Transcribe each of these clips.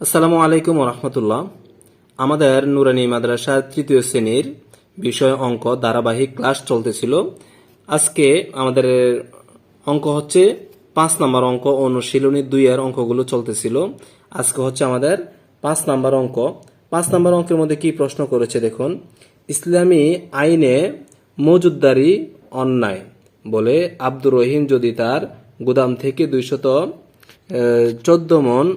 আসসালামু আলাইকুম রহমতুল্লাহ। আমাদের নুরানি মাদ্রাসার তৃতীয় শ্রেণির বিষয় অঙ্ক ধারাবাহিক ক্লাস চলতেছিল। আজকে আমাদের অঙ্ক হচ্ছে পাঁচ নাম্বার অঙ্ক অনুশীলনী দুইয়ের অঙ্কগুলো চলতেছিল। আজকে হচ্ছে আমাদের পাঁচ নাম্বার অঙ্ক। পাঁচ নাম্বার অঙ্কের মধ্যে কি প্রশ্ন করেছে দেখুন? ইসলামী আইনে মজুদদারি অন্যায় বলে আব্দুর রহিম যদি তার গুদাম থেকে দুইশত চোদ্দ মন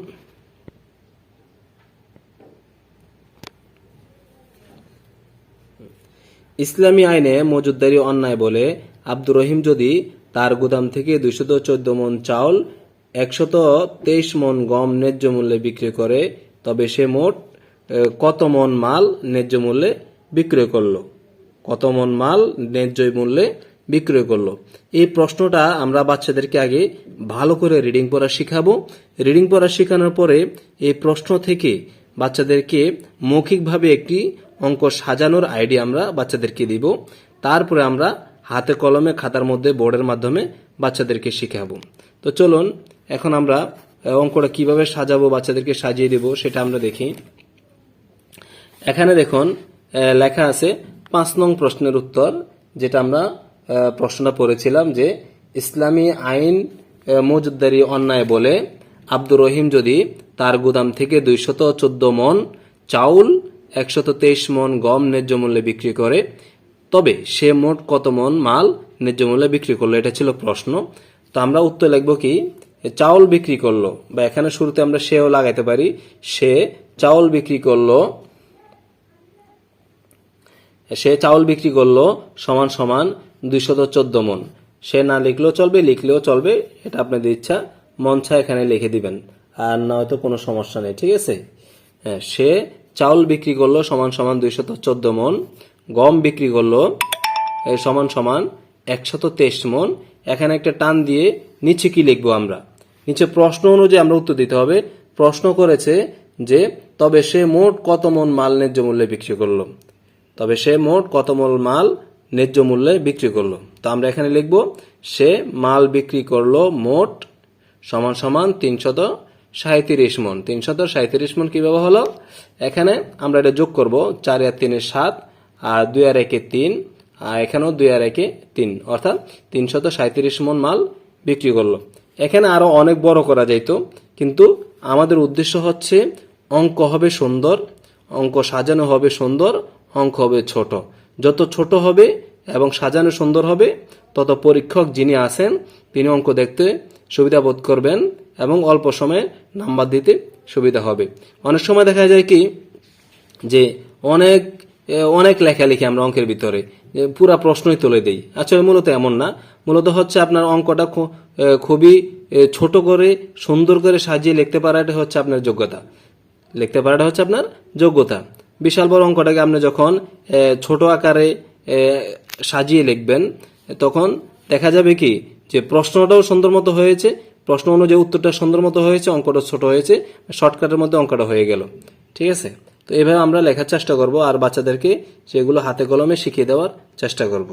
ইসলামী আইনে মজুদদারি অন্যায় বলে আব্দুর রহিম যদি তার গুদাম থেকে দুইশত চোদ্দ মন চাউল, একশত তেইশ মন গম ন্যায্য মূল্যে বিক্রি করে, তবে সে মোট কত মন মাল ন্যায্য মূল্যে বিক্রয় করল? কত মন মাল ন্যায্য মূল্যে বিক্রয় করল? এই প্রশ্নটা আমরা বাচ্চাদেরকে আগে ভালো করে রিডিং পড়া শিখাবো। রিডিং পড়া শেখানোর পরে এই প্রশ্ন থেকে বাচ্চাদেরকে মৌখিকভাবে একটি অঙ্ক সাজানোর আইডিয়া আমরা বাচ্চাদেরকে দিব। তারপরে আমরা হাতে কলমে খাতার মধ্যে বোর্ডের মাধ্যমে বাচ্চাদেরকে শিখাবো। তো চলুন, এখন আমরা অঙ্কটা কীভাবে সাজাবো, বাচ্চাদেরকে সাজিয়ে দেব সেটা আমরা দেখি। এখানে দেখুন লেখা আছে পাঁচ নং প্রশ্নের উত্তর, যেটা আমরা প্রশ্নটা পড়েছিলাম যে, ইসলামী আইন মজুদদারি অন্যায় বলে আব্দুর রহিম যদি তার গুদাম থেকে দুইশত চোদ্দ মন চাউল একশত তেইশ মন গম ন্যায্য মূল্যে বিক্রি করে। তবে সে মোট কত মন মাল ন্যায্য মূল্যে বিক্রি করল, এটা ছিল প্রশ্ন। তো আমরা উত্তর লিখব কি চাউল বিক্রি করল, বা এখানে শুরুতে আমরা সেও লাগাইতে পারি, সে চাউল বিক্রি করল, সে চাউল বিক্রি করল সমান সমান দুইশত চোদ্দ মন। সে না লিখলেও চলবে লিখলেও চলবে, এটা আপনাদের ইচ্ছা মনছা এখানে লিখে দিবেন। আর না হয়তো কোনো সমস্যা নেই, ঠিক আছে? হ্যাঁ সে চাউল বিক্রি করল সমান সমান দুইশত চোদ্দ মন, গম বিক্রি করল সমান সমান একশত তেইশ মন। এখানে একটা টান দিয়ে নিচে কি লিখব আমরা? নিচে প্রশ্ন অনুযায়ী আমরা উত্তর দিতে হবে। প্রশ্ন করেছে যে, তবে সে মোট কত মন মাল ন্যায্য মূল্যে বিক্রি করল? তবে সে মোট কত মল মাল ন্যায্য মূল্যে বিক্রি করল? তো আমরা এখানে লিখব, সে মাল বিক্রি করল মোট সমান সমান তিনশত সাঁত্রিশ মন। তিনশত সাঁত্রিশ মন কীভাবে হলো? এখানে আমরা এটা যোগ করব চার আর তিনের সাত, আর দুই আর একে তিন, আর এখানেও দুই আর একে তিন। অর্থাৎ তিনশত সাঁত্রিশ মন মাল বিক্রি করল। এখানে আরও অনেক বড় করা যাইতো, কিন্তু আমাদের উদ্দেশ্য হচ্ছে অঙ্ক হবে সুন্দর, অঙ্ক সাজানো হবে সুন্দর, অঙ্ক হবে ছোট। যত ছোট হবে এবং সাজানো সুন্দর হবে, তত পরীক্ষক যিনি আছেন, তিনি অঙ্ক দেখতে সুবিধা বোধ করবেন। এবং অল্প সময়ে নাম্বার দিতে সুবিধা হবে। অনেক সময় দেখা যায় কি, যে অনেক অনেক লেখালেখি আমরা অঙ্কের ভিতরে পুরা প্রশ্নই তুলে দেই। আসলে মূলত এমন না। মূলত হচ্ছে আপনার অঙ্কটা খুবই ছোট করে, সুন্দর করে সাজিয়ে লিখতে পারাটা হচ্ছে আপনার যোগ্যতা। লিখতে পারাটা হচ্ছে আপনার যোগ্যতা। বিশাল বড় অঙ্কটাকে আপনি যখন ছোট আকারে সাজিয়ে লিখবেন, তখন দেখা যাবে কি, যে প্রশ্নটাও সুন্দর মতো হয়েছে প্রশ্ন অনুযায়ী উত্তরটা সুন্দর মতো হয়েছে, অঙ্কটা ছোট হয়েছে শর্টকাটের মধ্যে অঙ্কটা হয়ে গেল। ঠিক আছে? তো এভাবে আমরা লেখার চেষ্টা করব আর বাচ্চাদেরকে সেগুলো হাতে কলমে শিখিয়ে দেওয়ার চেষ্টা করব।